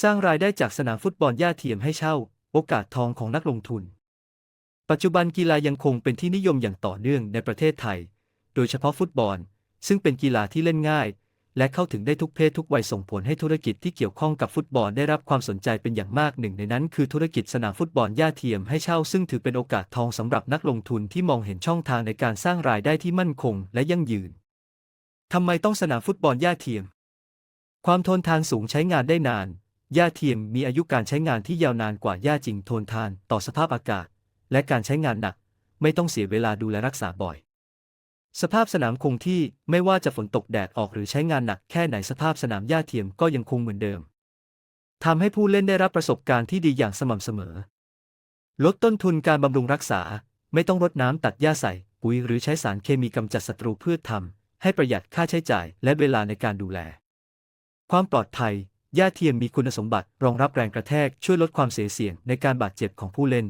สร้างรายได้จากสนามฟุตบอลหญ้าเทียมให้เช่า โอกาสทองของนักลงทุน ปัจจุบันกีฬายังคงเป็นที่นิยมอย่างต่อเนื่องในประเทศไทย โดยเฉพาะฟุตบอล ซึ่งเป็นกีฬาที่เล่นง่าย และเข้าถึงได้ทุกเพศทุกวัยส่งผลให้ธุรกิจที่เกี่ยวข้องกับฟุตบอลได้รับความสนใจเป็นอย่างมากหนึ่ง ในนั้นคือธุรกิจสนามฟุตบอลหญ้าเทียมให้เช่า ซึ่งถือเป็นโอกาสทองสำหรับนักลงทุนที่มองเห็นช่องทางในการสร้างรายได้ที่มั่นคง และยั่งยืนทำไมต้องสนามฟุตบอลหญ้าเทียม ความทนทานสูงใช้งานได้นาน หญ้าเทียมมีอายุการใช้งานที่ยาวนานกว่าหญ้าจริงทนทานต่อสภาพอากาศ และการใช้งานหนัก ไม่ต้องเสียเวลาดูแลรักษาบ่อย สภาพสนามคงที่ไม่ว่าจะฝนตกแดดออกหรือใช้งานหนักแค่ไหนสภาพสนามหญ้าเทียมก็ยังคงเหมือนเดิมทำให้ผู้เล่นได้รับประสบการณ์ที่ดีอย่างสม่ำเสมอ ลดต้นทุนการบำรุงรักษา ไม่ต้องรดน้ำตัดหญ้าใส่ ปุ๋ยหรือใช้สารเคมีกำจัดศัตรูพืชทำให้ประหยัดค่าใช้จ่ายและเวลาในการดูแล ความปลอดภัย หญ้าเทียมมีคุณสมบัติรองรับแรงกระแทกช่วยลดความเสียเสี่ยงในการบาดเจ็บของผู้เล่น